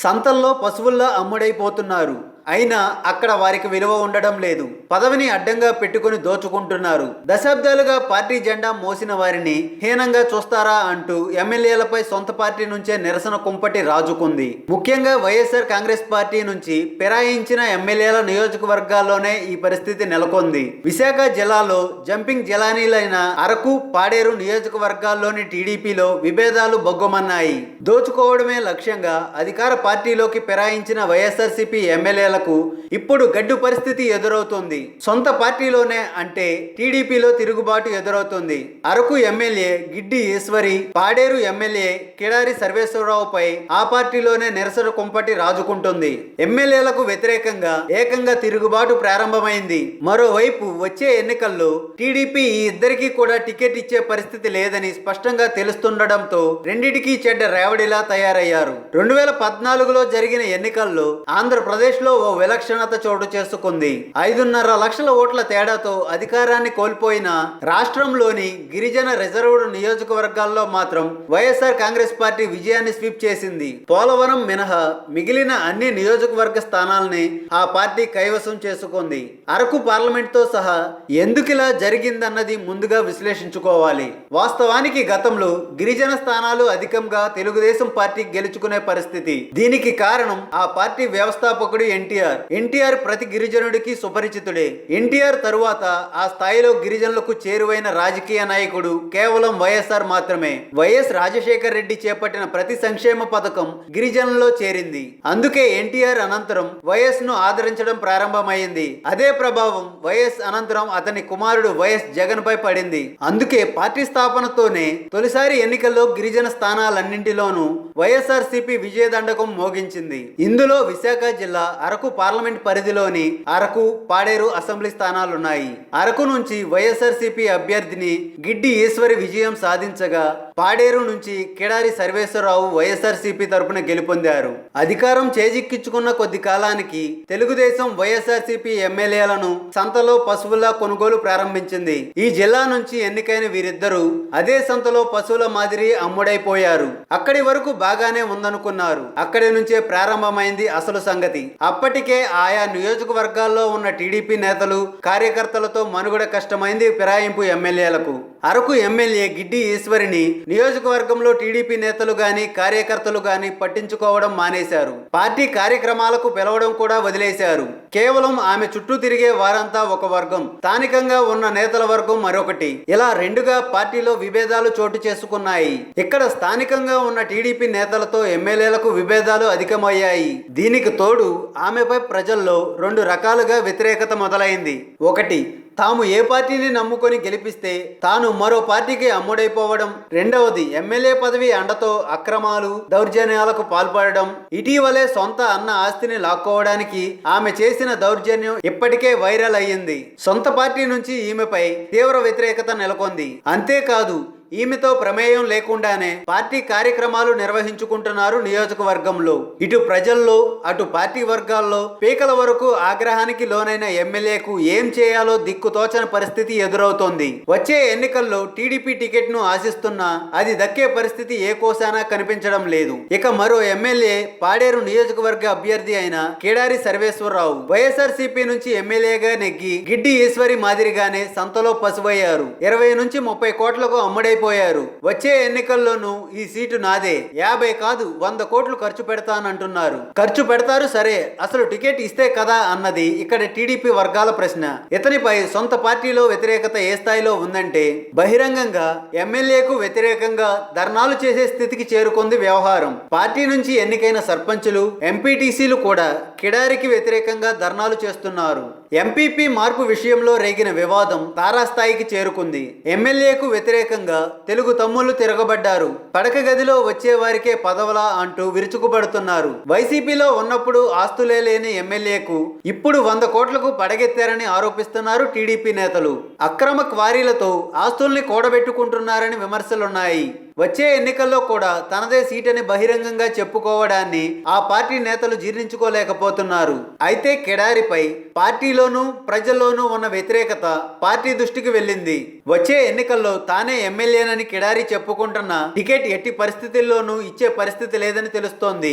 సంతల్లో పశువుల్లా అమ్ముడైపోతున్నారు. అయినా అక్కడ వారికి విలువ ఉండడం లేదు. పదవిని అడ్డంగా పెట్టుకుని దోచుకుంటున్నారు. దశాబ్దాలుగా పార్టీ జెండా మోసిన వారిని హీనంగా చూస్తారా అంటూ ఎమ్మెల్యేలపై సొంత పార్టీ నుంచే నిరసన కుంపటి రాజుకుంది. ముఖ్యంగా వైఎస్ఆర్ కాంగ్రెస్ పార్టీ నుంచి ఫిరాయించిన ఎమ్మెల్యేల నియోజకవర్గాల్లోనే ఈ పరిస్థితి నెలకొంది. విశాఖ జిల్లాలో జంపింగ్ జలానీలైన అరకు పాడేరు నియోజకవర్గాల్లోని టీడీపీలో విభేదాలు బొగ్గమన్నాయి. దోచుకోవడమే లక్ష్యంగా అధికార పార్టీలోకి ఫిరాయించిన వైఎస్ఆర్సీపీ ఎమ్మెల్యేల జిల్లాకు ఇప్పుడు గడ్డు పరిస్థితి ఎదురవుతోంది. సొంత పార్టీలోనే అంటే టీడీపీలో తిరుగుబాటు ఎదురవుతుంది. అరకు ఎమ్మెల్యే గిడ్డి ఈశ్వరి పాడేరు ఎమ్మెల్యే కిడారి సర్వేశ్వరరావుపై ఆ పార్టీలోనే నిరసన కుంపటి రాజుకుంటుంది. ఎమ్మెల్యేలకు వ్యతిరేకంగా ఏకంగా తిరుగుబాటు ప్రారంభమైంది. మరోవైపు వచ్చే ఎన్నికల్లో టీడీపీ ఈ ఇద్దరికీ కూడా టికెట్ ఇచ్చే పరిస్థితి లేదని స్పష్టంగా తెలుస్తుండటంతో రెండిటికీ చెడ్డ రేవడిలా తయారయ్యారు. రెండు వేల పద్నాలుగులో జరిగిన ఎన్నికల్లో ఆంధ్రప్రదేశ్లో ఓ విలక్షణత చోటు చేసుకుంది. ఐదున్నర లక్షల ఓట్ల తేడాతో అధికారాన్ని కోల్పోయిన రాష్ట్రంలోని గిరిజన రిజర్వ్డ్ నియోజకవర్గాల్లో మాత్రం వైఎస్ఆర్ కాంగ్రెస్ పార్టీ విజయాన్ని స్వీప్ చేసింది. పోలవరం మినహా మిగిలిన అన్ని నియోజకవర్గ స్థానాల్ని ఆ పార్టీ కైవసం చేసుకుంది. అరకు పార్లమెంట్తో సహా ఎందుకిలా జరిగిందన్నది ముందుగా విశ్లేషించుకోవాలి. వాస్తవానికి గతంలో గిరిజన స్థానాలు అధికంగా తెలుగుదేశం పార్టీ గెలుచుకునే పరిస్థితి. దీనికి కారణం ఆ పార్టీ వ్యవస్థాపకుడు ఎన్టీఆర్. ఎన్టీఆర్ ప్రతి గిరిజనుడికి సుపరిచితుడే. ఎన్టీఆర్ తరువాత ఆ స్థాయిలో గిరిజనులకు చేరువైన రాజకీయ నాయకుడు కేవలం వైఎస్ఆర్ మాత్రమే. వైఎస్ రాజశేఖర్ రెడ్డి చేపట్టిన ప్రతి సంక్షేమ పథకం గిరిజనుల్లో చేరింది. అందుకే ఎన్టీఆర్ అనంతరం వైఎస్ను ఆదరించడం ప్రారంభమైంది. అదే ప్రభావం వైఎస్ అనంతరం అతని కుమారుడు వైఎస్ జగన్ పై పడింది. అందుకే పార్టీ స్థాపనతోనే తొలిసారి ఎన్నికల్లో గిరిజన స్థానాలన్నింటిలోనూ వైఎస్ఆర్ సిపి విజయదండకం మోగించింది. ఇందులో విశాఖ జిల్లా అరకు పార్లమెంట్ పరిధిలోని అరకు పాడేరు అసెంబ్లీ స్థానాలున్నాయి. అరకు నుంచి వైఎస్ఆర్సిపి అభ్యర్థిని గిడ్డి ఈశ్వరి విజయం సాధించగా పాడేరు నుంచి కిడారి సర్వేశ్వరరావు వైఎస్ఆర్సీపీ తరపున గెలుపొందారు. అధికారం చేజిక్కించుకున్న కొద్ది కాలానికి తెలుగుదేశం వైఎస్ఆర్సీపీ ఎమ్మెల్యేలను సంతలో పశువుల కొనుగోలు ప్రారంభించింది. ఈ జిల్లా నుంచి ఎన్నికైన వీరిద్దరూ అదే సంతలో పశువుల మాదిరి అమ్ముడైపోయారు. అక్కడి వరకు బాగానే ఉందనుకున్నారు. అక్కడి నుంచే ప్రారంభమైంది అసలు సంగతి. ఇప్పటికే ఆయా నియోజకవర్గాల్లో ఉన్న టీడీపీ నేతలు కార్యకర్తలతో మనుగడ కష్టమైంది ఫిరాయింపు ఎమ్మెల్యేలకు. అరకు ఎమ్మెల్యే గిడ్డి ఈశ్వరిని నియోజకవర్గంలో టీడీపీ నేతలు గాని కార్యకర్తలు గాని పట్టించుకోవడం మానేశారు. పార్టీ కార్యక్రమాలకు పిలవడం కూడా వదిలేశారు. కేవలం ఆమె చుట్టూ తిరిగే వారంతా ఒక వర్గం. స్థానికంగా ఉన్న నేతల వర్గం మరొకటి. ఇలా రెండుగా పార్టీలో విభేదాలు చోటు చేసుకున్నాయి. ఇక్కడ స్థానికంగా ఉన్న టీడీపీ నేతలతో ఎమ్మెల్యేలకు విభేదాలు అధికమయ్యాయి. దీనికి తోడు ఆమె ఆమెపై ప్రజల్లో రెండు రకాలుగా వ్యతిరేకత మొదలైంది. ఒకటి తాము ఏ పార్టీని నమ్ముకొని గెలిపిస్తే తాను మరో పార్టీకి అమ్ముడైపోవడం. రెండవది ఎమ్మెల్యే పదవి అండతో అక్రమాలు దౌర్జన్యాలకు పాల్పడడం. ఇటీవలే సొంత అన్న ఆస్తిని లాక్కోవడానికి ఆమె చేసిన దౌర్జన్యం ఇప్పటికే వైరల్ అయ్యింది. సొంత పార్టీ నుంచి ఈమెపై తీవ్ర వ్యతిరేకత నెలకొంది. అంతేకాదు ఈమెతో ప్రమేయం లేకుండానే పార్టీ కార్యక్రమాలు నిర్వహించుకుంటున్నారు నియోజకవర్గంలో. ఇటు ప్రజల్లో అటు పార్టీ వర్గాల్లో పీకల వరకు ఆగ్రహానికి లోనైన ఎమ్మెల్యేకు ఏం చేయాలో దిక్కుతోచని పరిస్థితి ఎదురవుతోంది. వచ్చే ఎన్నికల్లో టీడీపీ టికెట్ను ఆశిస్తున్నా అది దక్కే పరిస్థితి ఏ కోసానా కనిపించడం లేదు. ఇక మరో ఎమ్మెల్యే పాడేరు నియోజకవర్గ అభ్యర్థి అయిన కేడారి సర్వేశ్వరరావు వైఎస్ఆర్ నుంచి ఎమ్మెల్యేగా నెగ్గి గిడ్డి ఈశ్వరి మాదిరిగానే సంతలో పసువయ్యారు ఇరవై నుంచి ముప్పై కోట్లకు అమ్ముడై అయిపోయారు వచ్చే ఎన్నికల్లోనూ ఈ సీటు నాదే. యాభై కాదు వంద కోట్లు ఖర్చు పెడతానంటున్నారు. ఖర్చు పెడతారు సరే. అసలు టికెట్ ఇస్తే కదా అన్నది ఇక్కడ టీడీపీ వర్గాల ప్రశ్న. ఇతనిపై సొంత పార్టీలో వ్యతిరేకత ఏ స్థాయిలో ఉందంటే బహిరంగంగా ఎమ్మెల్యేకు వ్యతిరేకంగా ధర్నాలు చేసే స్థితికి చేరుకుంది వ్యవహారం. పార్టీ నుంచి ఎన్నికైన సర్పంచులు ఎంపీటీసీలు కూడా కిడారికి వ్యతిరేకంగా ధర్నాలు చేస్తున్నారు. ఎంపీపీ మార్పు విషయంలో రేగిన వివాదం తారాస్థాయికి చేరుకుంది. ఎమ్మెల్యేకు వ్యతిరేకంగా తెలుగు తమ్ముళ్ళు తిరగబడ్డారు. పడక గదిలో వచ్చే వారికే పదవలా అంటూ విరుచుకుపడుతున్నారు. వైసీపీలో ఉన్నప్పుడు ఆస్తులే లేని ఎమ్మెల్యేకు ఇప్పుడు వంద కోట్లకు పడగెత్తారని ఆరోపిస్తున్నారు టీడీపీ నేతలు. అక్రమ క్వారీలతో ఆస్తుల్ని కూడబెట్టుకుంటున్నారని విమర్శలున్నాయి. వచ్చే ఎన్నికల్లో కూడా తనదే సీటని బహిరంగంగా చెప్పుకోవడాన్ని ఆ పార్టీ నేతలు జీర్ణించుకోలేకపోతున్నారు. అయితే కెడారిపై పార్టీలోనూ ప్రజల్లోనూ ఉన్న వ్యతిరేకత పార్టీ దృష్టికి వెళ్ళింది. వచ్చే ఎన్నికల్లో తానే ఎమ్మెల్యేనని కిడారి చెప్పుకుంటున్న టికెట్ ఎట్టి పరిస్థితుల్లోనూ ఇచ్చే పరిస్థితి లేదని తెలుస్తోంది.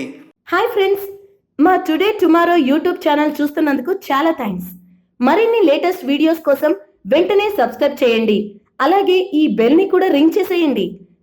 హాయ్ ఫ్రెండ్స్ మా టుడే టుమారో యూట్యూబ్ ఛానల్ చూస్తున్నందుకు చాలా థ్యాంక్స్ మరిన్ని లేటెస్ట్ వీడియోస్ కోసం వెంటనే సబ్స్క్రైబ్ చేయండి. అలాగే ఈ బెల్ని కూడా రింగ్ చేసేయండి.